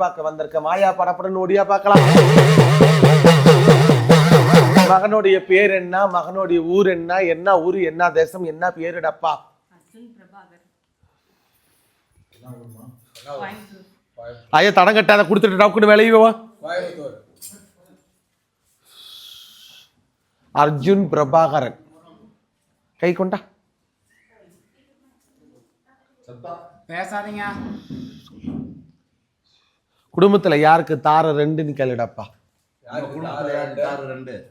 பார்க்க வந்திருக்க மாயா படப்படன்னு ஓடியா பார்க்கலாம். மகனுடைய பேர் என்ன மகனுடைய ஊர் என்ன என்ன ஊர் என்ன தேசம் என்ன பேருடப்பா ஐயா தடம் கட்டாத கொடுத்துட்டு டக்குன்னு விளையுவோ அர்ஜுன் பிரபாகரன். கை கொண்டா. பேசாதீங்க. குடும்பத்துல யாருக்கு தார ரெண்டுன்னு கேளுடப்பா.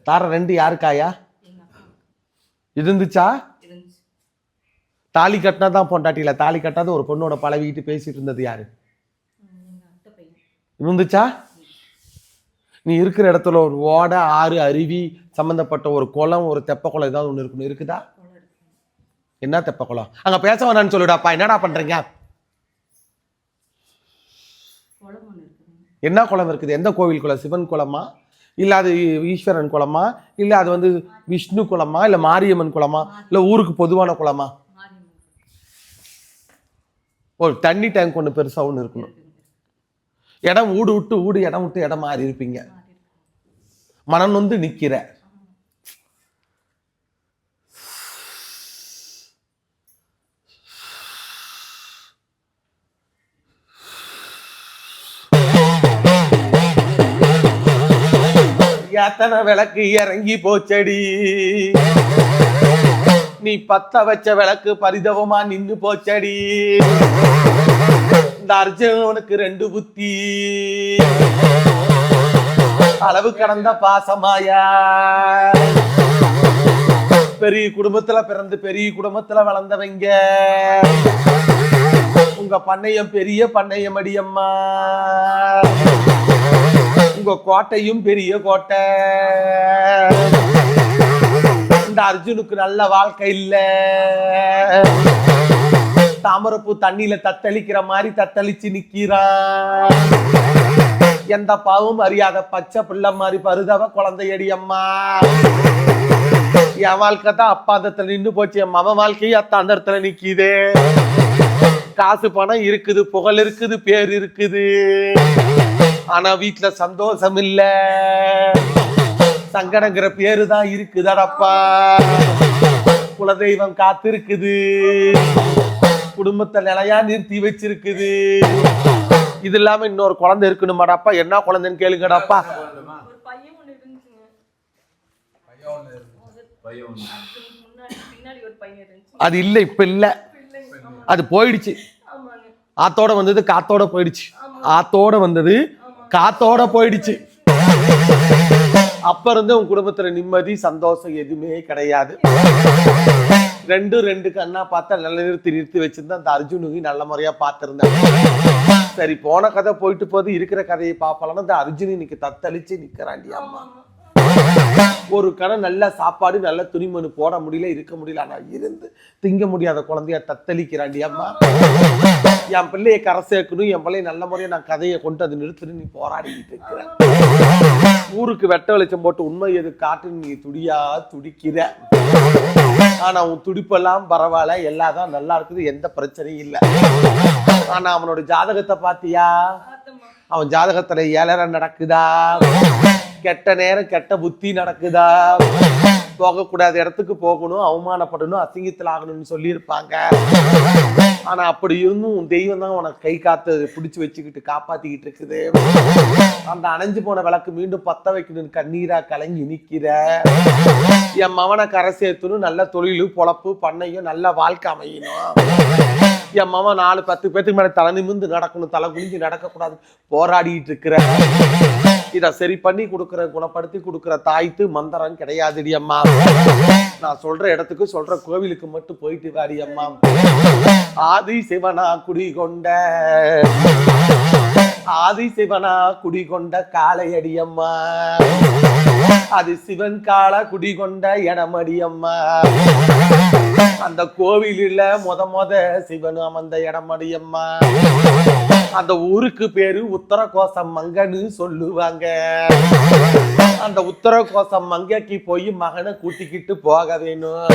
தார ரெண்டு? யாருக்காயா? இருந்துச்சா? இருந்துச்சு. தாலி கட்டினா தான் பொண்டாட்டியில. தாலி கட்டாத ஒரு பொண்ணோட பழவிட்டு பேசிட்டு இருந்தது யாரு? இருந்துச்சா? நீ இருக்கிற இடத்துல ஒரு ஓடை ஆறு அருவி சம்பந்தப்பட்ட ஒரு குளம் ஒரு தெப்ப குளம் ஏதாவது ஒன்று இருக்கணும் இருக்குதா? என்ன தெப்ப குளம்? அங்க பேச வேணாம்னு சொல்லுடாப்பா. என்னடா பண்றீங்க குளம் ஒன்று இருக்குதுங்க என்ன குளம் இருக்குது? எந்த கோவில் குளம்? சிவன் குளமா? இல்லை அது ஈஸ்வரன் குளமா? இல்லை அது வந்து விஷ்ணு குளமா? இல்லை மாரியம்மன் குளமா? இல்லை ஊருக்கு பொதுவான குளமா? ஒரு தண்ணி டேங்க் ஒன்று பெருசாக ஒன்று இருக்கணும். இடம் ஊடு விட்டு ஊடு இடம் விட்டு இடம் மாறி இருப்பீங்க. மனநொந்து இருக்கு மனம் நொந்து எத்தனை விளக்கு இறங்கி போச்சடி. நீ பத்த வச்ச விளக்கு பரிதவமா நின்னு போச்சடி. இந்த அர்ஜுனனுக்கு ரெண்டு புத்தி. அளவு கடந்த பாசமாயா. பெரிய குடும்பத்துல பிறந்து பெரிய குடும்பத்துல வளர்ந்தவங்க. உங்க பண்ணையம் பெரிய பண்ணையம் அடியம்மா உங்க கோட்டையும் பெரிய கோட்டை. இந்த அர்ஜுனுக்கு நல்ல வாழ்க்கை இல்ல. தாமரப்பூ தண்ணியில தத்தளிக்கிற மாதிரி தத்தளிச்சு நிக்கிறான் எந்த பாவும் அறியாத பச்சை பிள்ளை மாதிரி பருதவ குழந்தையடி அம்மா. என் வாழ்க்கை தான் அப்பாந்தத்துல நின்று போச்சு. என் மம வாழ்க்கையும் அத்தாந்தரத்துல நிக்கிதே. காசு பணம் இருக்குது புகழ் இருக்குது பேர் இருக்குது. ஆனா வீட்டுல சந்தோஷம் இல்ல சங்கடங்கிற பேரு தான் இருக்குதடப்பா. குலதெய்வம் காத்திருக்குது. குடும்பத்தை நிலையா நிறுத்தி வச்சிருக்குது. இது இல்லாம இன்னொரு குழந்தை இருக்கணுமாடாப்பா? என்ன குழந்தைன்னு கேளுங்கடாப்பா. ஒரு பையன் ஒன்று இருந்துச்சுங்க. அர்ஜுனுக்கு முன்னாடி பின்னாடி ஒரு பையன் இருந்துச்சு. அது இல்ல இப்ப இல்ல. அது போயிடுச்சு. ஆத்தோட வந்தது காத்தோட போயிடுச்சு. ஆத்தோட வந்தது காத்தோட போயிடுச்சு. அப்ப இருந்து உன் குடும்பத்துல நிம்மதி சந்தோஷம் எதுவுமே கிடையாது. ரெண்டு ரெண்டு கண்ணா பார்த்தா நல்ல நிறுத்தி நிறுத்தி வச்சிருந்தா அந்த அர்ஜுனுக்கு நல்ல முறையா பார்த்திருந்தேன். சரி போன கதை போயிட்டு போது இருக்கிற கதையை பார்ப்பலாம் அந்த அர்ஜுன் இன்னைக்கு தத்தளிச்சு நிக்கிறாண்டி அம்மா. ஒரு கணம் நல்ல சாப்பாடு நல்ல துணிமணி போட முடியல இருக்க முடியல. ஆனா இருந்து திங்க முடியாத குழந்தைய தத்தளிக்கிறாண்டி அம்மா. என் பிள்ளைய கரை சேர்க்கணும் என் பிள்ளைய நல்ல முறையா நான் கதையை கொண்டு அது நிறுத்துன்னு நீ போராடிக்கிட்டு இருக்கிற. ஊருக்கு வெட்ட வெளிச்சம் போட்டு உண்மை எது காட்டுன்னு நீ துடியா துடிக்கிற. ஆனா உன் துடிப்பெல்லாம் பரவாயில்ல எல்லாம் நல்லா இருக்குது எந்த பிரச்சனையும் இல்லை. ஆனா அவனோட ஜாதகத்தை பாத்தியா? அவன் ஜாதகத்துல ஏழரை நடக்குதா? கெட்ட நேரம் கெட்ட புத்தி நடக்குதா? போகக்கூடாத இடத்துக்கு போகணும் அவமானப்படணும் அசிங்கத்தில் ஆகணும்னு சொல்லியிருப்பாங்க. ஆனா அப்படி இருந்தும் உன் தெய்வம் தான் உனக்கு கை காத்து பிடிச்சி வச்சுக்கிட்டு காப்பாத்திக்கிட்டு இருக்குது. அந்த அணைஞ்சு போன விளக்கு மீண்டும் பத்த வைக்கணும்னு கண்ணீரா கலங்கி நிக்கிற. என் மவனை கரை சேர்த்துணும் நல்ல தொழிலும் பொழப்பு பண்ணையும் நல்ல வாழ்க்கை அமையணும். என் மாமா நாலு பத்து பேத்துக்கு மேலே தலை நிமிந்து நடக்கணும் தலை குனிஞ்சு நடக்கக்கூடாது. போராடிட்டு இருக்கிற இதை சரி பண்ணி கொடுக்குற குணப்படுத்தி கொடுக்குற தாய்த்து மந்திரம் கிடையாதுடி அம்மா. நான் சொல்ற இடத்துக்கு சொல்ற கோவிலுக்கு மட்டும் போயிட்டு வாடி அம்மா. ஆதி சிவனா குடி கொண்ட ஆதி சிவனா குடி கொண்ட காளையடி அம்மா. அது சிவன் கால குடிகொண்ட இடமடி அம்மா அந்த கோவிலில் முத முத சிவன் அமர்ந்த இடமடி அம்மா அந்த ஊருக்கு பேரு உத்தரகோசம் மங்கன்னு சொல்லுவாங்க. அந்த உத்தரகோசம் மங்கைக்கு போய் மகனை கூட்டிக்கிட்டு போக வேணும்.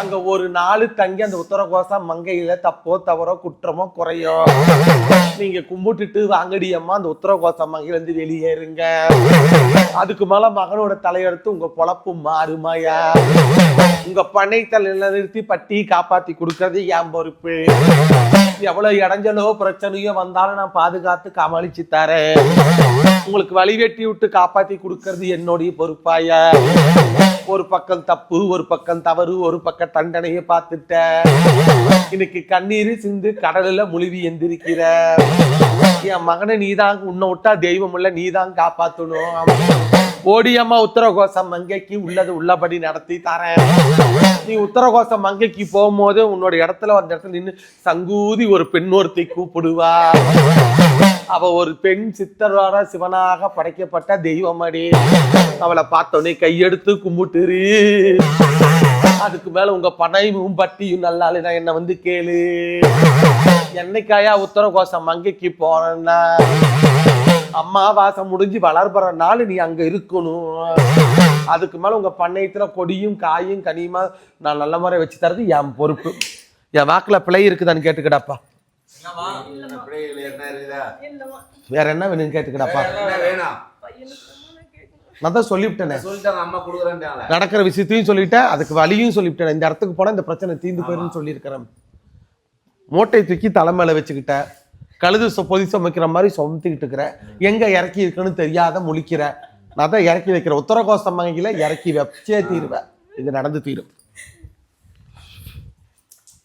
அங்க ஒரு நாள் தங்கி அந்த உத்தரகோசம் மங்கையில தப்போ தவறோ குற்றமோ குறையோ நீங்க கும்பிட்டுட்டு வாங்கடியம்மா அந்த அந்த உத்தரகோசம் மங்கையில இருந்து வெளியேறுங்க அதுக்கு மேல மகனோட தலையெடுத்து உங்க பொழப்பு மாறுமாயா? உங்க பண்ணை தலையில நிறுத்தி பட்டி காப்பாத்தி கொடுக்கறது என் பொறுப்பு. எவ்வளவு இடைஞ்சலோ பிரச்சனையோ வந்தாலும் நான் பாதுகாத்து கமளிச்சு தரேன். உங்களுக்கு வழி வெட்டி விட்டு காப்பாத்தி கொடுக்கறது என்னுடைய பொறுப்பாயா. ஒரு பக்கம் தப்பு ஒரு பக்கம் தவறு ஒரு பக்கம் தண்டனையை பார்த்துட்ட இன்னைக்கு கண்ணீர் சிந்து கடலில் முழுவி எந்திருக்கிற. என் மகனை நீதான் உன்னை விட்டா தெய்வம் இல்ல நீதான் காப்பாத்தணும். ஓடியம்மா உத்தரகோசம் மங்கைக்கு உள்ளது உள்ளபடி நடத்தி தரேன். நீ உத்தரகோசம் மங்கைக்கு போகும்போது உன்னோட இடத்துல அந்த இடத்துல நின்று சங்கூதி ஒரு பெண் ஒருத்தி கூப்பிடுவா. அவ ஒரு பெண் சித்தராக சிவனாக படைக்கப்பட்ட தெய்வமடி. அவளை பார்த்தோன்னே கையெடுத்து கும்பிட்டுரு. அதுக்கு மேல உங்க பனையும் பட்டியும் நல்லாலே நான் என்ன வந்து கேளு. என்னைக்காயா உத்தரகோசம் மங்கைக்கு போறேன்னா. அம்மாவாசம் முடிஞ்சு வளர்புற நாள் நீ அங்க இருக்கணும். அதுக்கு மேல உங்க பண்ணையத்துல கொடியும் காயும் கனியுமா நான் நல்ல முறை வச்சு தரது என் பொறுப்பு. என் வாக்குல பிழை இருக்குதான்னு கேட்டுக்கிடாப்பா. வேற என்ன வேணும்னு கேட்டுக்கிடாப்பா? வேணும்? பையனுக்கு ரொம்ப நான் தான் சொல்லிவிட்டேனே. நடக்கிற விஷயத்தையும் சொல்லிட்டேன் அதுக்கு வழியும் சொல்லிவிட்டேன். இந்த இடத்துக்கு போனா இந்த பிரச்சனை தீர்ந்து போயிருன்னு சொல்லியிருக்கிறேன். மூட்டை தூக்கி தலை மேல வச்சுக்கிட்டேன் கழுது சொ- பொதி சமைக்கிற மாதிரி சொமத்திக்கிட்டு இருக்கிறேன் எங்க இறக்கி இருக்குன்னு தெரியாத முழிக்கிறேன் நான் தான் இறக்கி வைக்கிறேன் உத்தரகோசம் மங்கையில இறக்கி வச்சே தீருவேன். இது நடந்து தீரும்.